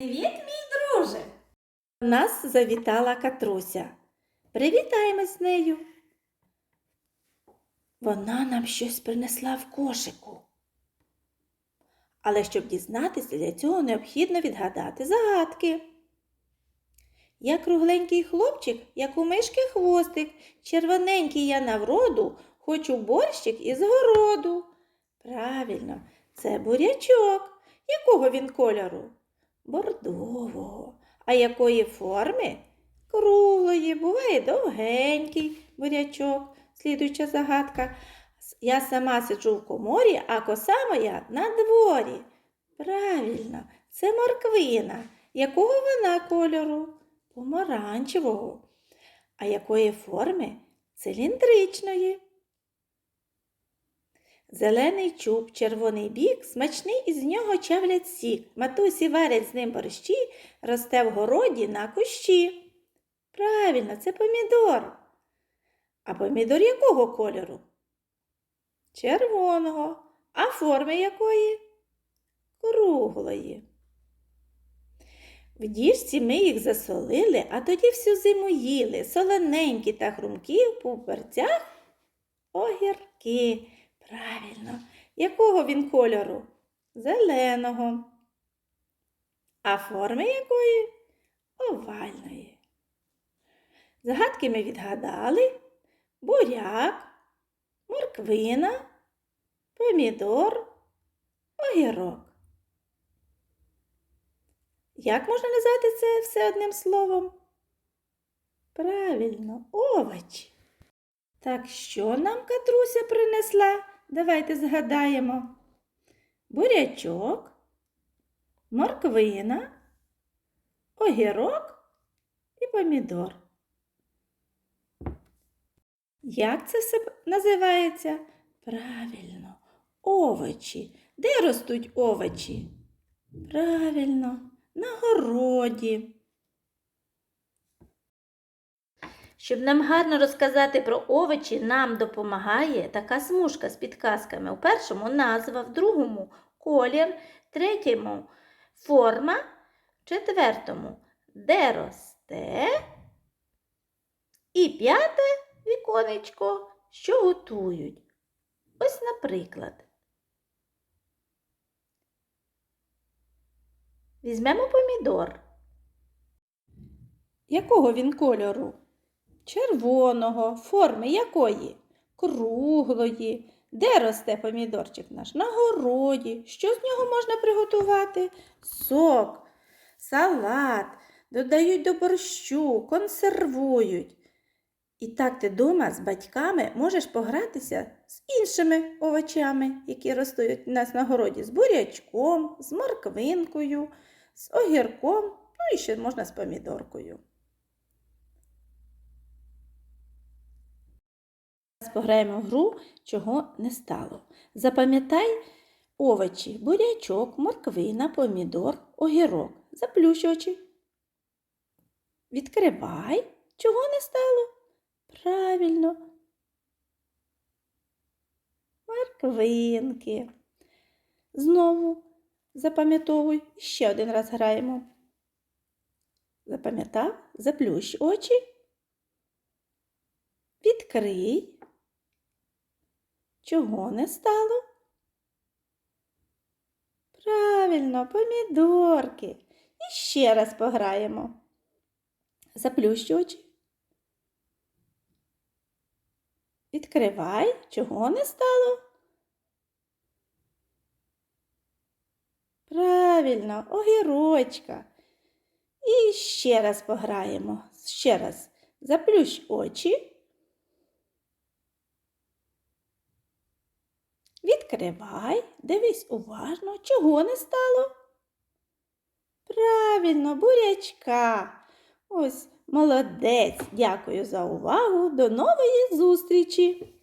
Привіт, мій друже! Нас завітала Катруся. Привітаємось з нею. Вона нам щось принесла в кошику. Але щоб дізнатися, для цього необхідно відгадати загадки. Я кругленький хлопчик, як у мишки хвостик, червоненький я на вроду, хочу борщик із городу. Правильно, це бурячок. Якого він кольору? Бордового. А якої форми? Круглої, буває довгенький бурячок. Слідуюча загадка. Я сама сиджу в коморі, а коса моя на дворі. Правильно, це морквина. Якого вона кольору? Помаранчевого. А якої форми? Циліндричної. Зелений чуб, червоний бік, смачний із нього чавлять сік. Матусі варять з ним борщі, росте в городі на кущі. Правильно, це помідор. А помідор якого кольору? Червоного. А форми якої? Круглої. В діжці ми їх засолили, а тоді всю зиму їли. Солоненькі та хрумкі в пуперцях огірки. Правильно, якого він кольору? Зеленого. А форми якої? Овальної. Загадки ми відгадали буряк, морквина, помідор, огірок. Як можна назвати це все одним словом? Правильно, овочі. Так що нам Катруся принесла? Давайте згадаємо. Бурячок, морквина, огірок і помідор. Як це все називається? Правильно, овочі. Де ростуть овочі? Правильно, на городі. Щоб нам гарно розказати про овочі, нам допомагає така смужка з підказками. У першому назва, в другому колір, третьому форма, в четвертому де росте. І п'яте віконечко, що готують. Ось, наприклад. Візьмемо помідор. Якого він кольору? Червоного, форми якої? Круглої. Де росте помідорчик наш? На городі. Що з нього можна приготувати? Сок, салат, додають до борщу, консервують. І так ти дома з батьками можеш погратися з іншими овочами, які ростуть у нас на городі, з бурячком, з морквинкою, з огірком, ну і ще можна з помідоркою. Зараз пограємо в гру, чого не стало. Запам'ятай овочі, бурячок, морквина, помідор, огірок. Заплющ очі. Відкривай, чого не стало? Правильно. Морквинки. Знову запам'ятовуй. Ще один раз граємо. Запам'ятав? Заплющ очі. Відкрий. Чого не стало? Правильно, помідорки. І ще раз пограємо. Заплющ очі. Відкривай, чого не стало? Правильно, огірочка. І ще раз пограємо. Ще раз. Заплющ очі. Відкривай, дивись уважно, чого не стало. Правильно, бурячка. Ось молодець. Дякую за увагу. До нової зустрічі!